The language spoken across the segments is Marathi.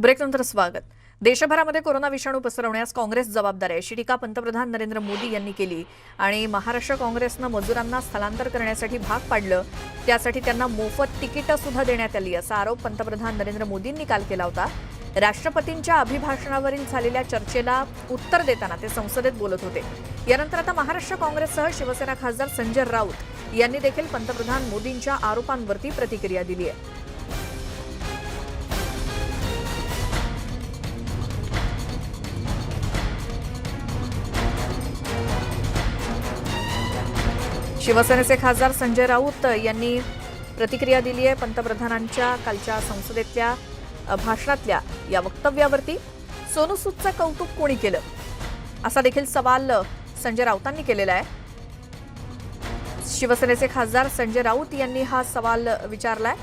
ब्रेकनंतर स्वागत. देशभरामध्ये कोरोना विषाणू पसरवण्यास काँग्रेस जबाबदार आहे. अशी टीका पंतप्रधान नरेंद्र मोदी यांनी केली आणि महाराष्ट्र काँग्रेसनं मजुरांना स्थलांतर करण्यासाठी भाग पाडलं. त्यासाठी त्यांना मोफत तिकीटं सुद्धा देण्यात आली असा आरोप पंतप्रधान नरेंद्र मोदींनी काल केला होता. राष्ट्रपतींच्या अभिभाषणावरील झालेल्या चर्चेला उत्तर देताना ते संसदेत बोलत होते. यानंतर आता महाराष्ट्र काँग्रेससह शिवसेना खासदार संजय राऊत यांनी देखील पंतप्रधान मोदींच्या आरोपांवरती प्रतिक्रिया दिली आहे. शिवसेनेचे खासदार संजय राऊत यांनी प्रतिक्रिया दिली आहे पंतप्रधानांच्या कालच्या संसदेतल्या भाषणातल्या या वक्तव्यावरती. सोनू सूदचं कौतुक कोणी केलं? असा देखील सवाल संजय राऊतांनी केलेला आहे. शिवसेनेचे खासदार संजय राऊत यांनी हा सवाल विचारलाय.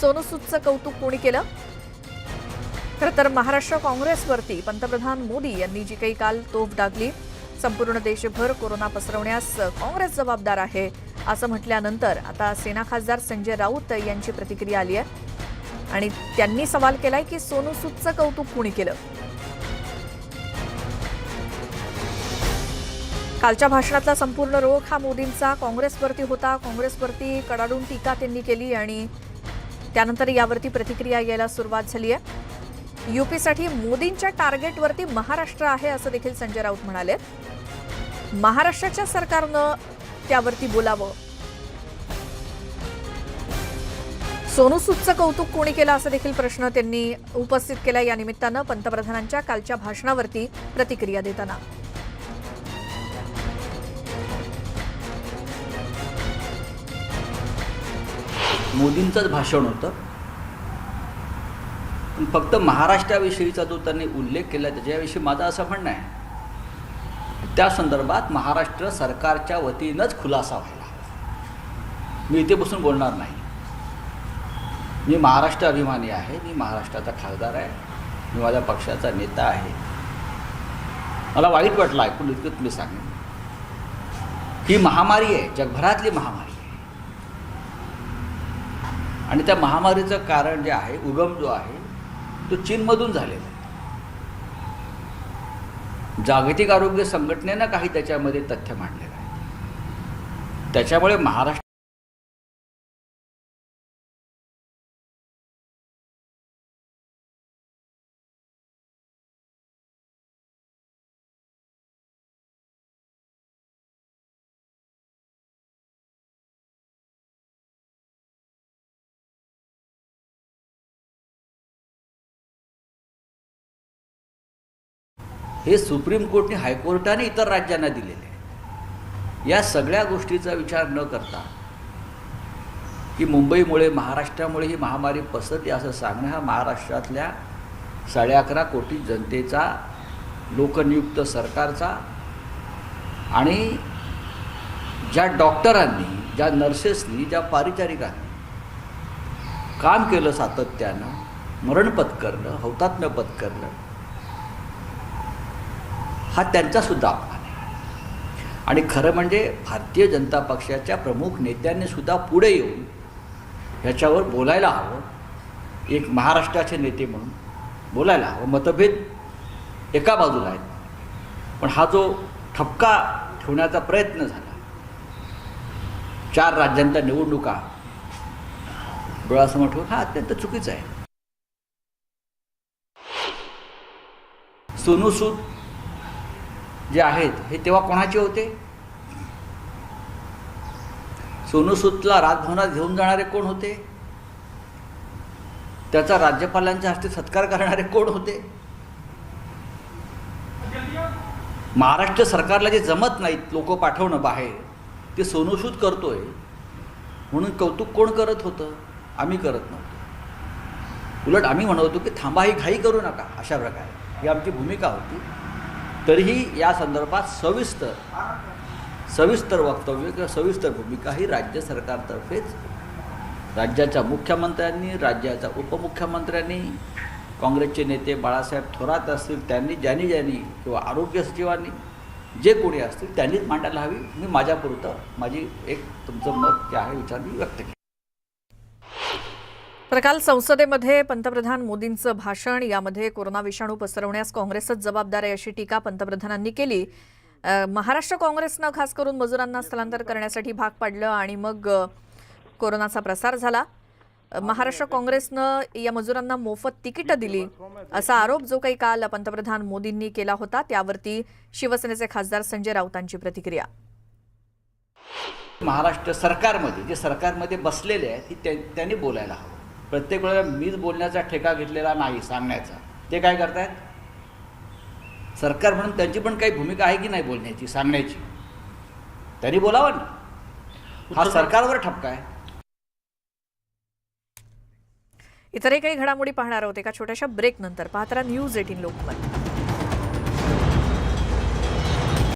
सोनू सूदचं कौतुक कोणी केलं? खरं तर महाराष्ट्र काँग्रेसवरती पंतप्रधान मोदी यांनी जी काही काल तोफ डागली संपूर्ण देशभर कोरोना पसरवण्यास काँग्रेस जबाबदार आहे. असं म्हटल्यानंतर आता सेना खासदार संजय राऊत यांची प्रतिक्रिया आली आहे. आणि त्यांनी सवाल केलाय की सोनू सूदचं कौतुक कुणी केलं? कालच्या भाषणातला संपूर्ण रोख हा मोदींचा. काँग्रेसवरती होता. काँग्रेसवरती कडाडून टीका त्यांनी केली आणि त्यानंतर यावरती प्रतिक्रिया यायला सुरुवात झाली आहे. युपीसाठी मोदींच्या टार्गेटवरती महाराष्ट्र आहे असं देखील संजय राऊत म्हणाले. महाराष्ट्राच्या सरकारनं त्यावरती बोलावं. सोनू सूदचं कौतुक कोणी केलं असं देखील प्रश्न त्यांनी उपस्थित केला या निमित्तानं पंतप्रधानांच्या कालच्या भाषणावरती प्रतिक्रिया देताना. मोदींचंच भाषण होतं. फक्त महाराष्ट्राविषयीचा जो त्यांनी उल्लेख केला त्याच्याविषयी माझं असं म्हणणं आहे. त्या संदर्भात महाराष्ट्र सरकारच्या वतीनंच खुलासा व्हायला मी इथे बसून बोलणार नाही. मी महाराष्ट्र अभिमानी आहे मी महाराष्ट्राचा खासदार आहे मी माझ्या पक्षाचा नेता आहे. मला वाईट वाटलं ऐकून इतकंच मी सांगेन. ही महामारी आहे जगभरातली महामारी आहे. आणि त्या महामारीचं कारण जे आहे उगम जो आहे तो चीनमधून झालेला आहे. जागतिक आरोग्य संघटनेनं काही त्याच्यामध्ये तथ्य मांडलेलं आहे. त्याच्यामुळे महाराष्ट्र हे सुप्रीम कोर्टने हायकोर्टाने इतर राज्यांना दिलेले आहे. या सगळ्या गोष्टीचा विचार न करता की मुंबईमुळे महाराष्ट्रामुळे ही महामारी पसरते असं सांगणं हा महाराष्ट्रातल्या साडे अकरा कोटी जनतेचा लोकनियुक्त सरकारचा आणि ज्या डॉक्टरांनी ज्या नर्सेसनी ज्या पारिचारिकांनी काम केलं सातत्यानं मरण पत्करलं हौतात्म्य पत्करलं हा त्यांचासुद्धा अपमान आहे. आणि खरं म्हणजे भारतीय जनता पक्षाच्या प्रमुख नेत्यांनी सुद्धा पुढे येऊन ह्याच्यावर बोलायला हवं. एक महाराष्ट्राचे नेते म्हणून बोलायला हवं. मतभेद एका बाजूला आहेत. पण हा जो ठपका ठेवण्याचा प्रयत्न झाला चार राज्यांच्या निवडणुका डोळ्यासमोर ठेवून हा अत्यंत चुकीचा आहे. सोनू सूद जे आहेत हे तेव्हा कोणाचे होते? सोनूसूतला राजभवनात घेऊन जाणारे कोण होते? त्याचा राज्यपालांच्या हस्ते सत्कार करणारे कोण होते? महाराष्ट्र सरकारला जे जमत नाहीत लोक पाठवणं बाहेर ते सोनू सूद करतोय. म्हणून कौतुक कोण करत होतं? आम्ही करत नव्हतो. उलट आम्ही म्हणत होतो की थांबा ही घाई करू नका अशा प्रकारे. ही आमची भूमिका होती. तरीही या संदर्भात सविस्तर सविस्तर वक्तव्य किंवा सविस्तर भूमिका ही राज्य सरकारतर्फेच राज्याच्या मुख्यमंत्र्यांनी राज्याच्या उपमुख्यमंत्र्यांनी काँग्रेसचे नेते बाळासाहेब थोरात असतील त्यांनी ज्यांनी ज्यांनी किंवा आरोग्य सचिवांनी जे कोणी असतील त्यांनीच मांडायला हवी. मी माझ्यापुरतं माझी एक तुमचं मत जे आहे विचार मी व्यक्त केलं. तर काल संसदेमध्ये पंतप्रधान मोदींचं भाषण यामध्ये कोरोना विषाणू पसरवण्यास काँग्रेसच जबाबदार आहे अशी टीका पंतप्रधानांनी केली. महाराष्ट्र काँग्रेसनं खास करून मजुरांना स्थलांतर करण्यासाठी भाग पाडलं आणि मग कोरोनाचा प्रसार झाला. महाराष्ट्र काँग्रेसनं या मजुरांना मोफत तिकीटं दिली असा आरोप जो काही काल पंतप्रधान मोदींनी केला होता त्यावरती शिवसेनेचे खासदार संजय राऊतांची प्रतिक्रिया. महाराष्ट्र सरकारमध्ये जे सरकारमध्ये बसलेले आहेत त्यांनी बोलायला हवं. प्रत्येक वेळेला मीच बोलण्याचा ठेका घेतलेला नाही सांगण्याचा. ते काय करतायत? सरकार म्हणून त्यांची पण काही भूमिका आहे की नाही बोलण्याची सांगण्याची? त्यांनी बोलावं ना. हा सरकारवर ठपका आहे. इतरही काही घडामोडी पाहणार आहोत एका छोट्याशा ब्रेक नंतर. पाहतारा न्यूज एटीन लोकमत.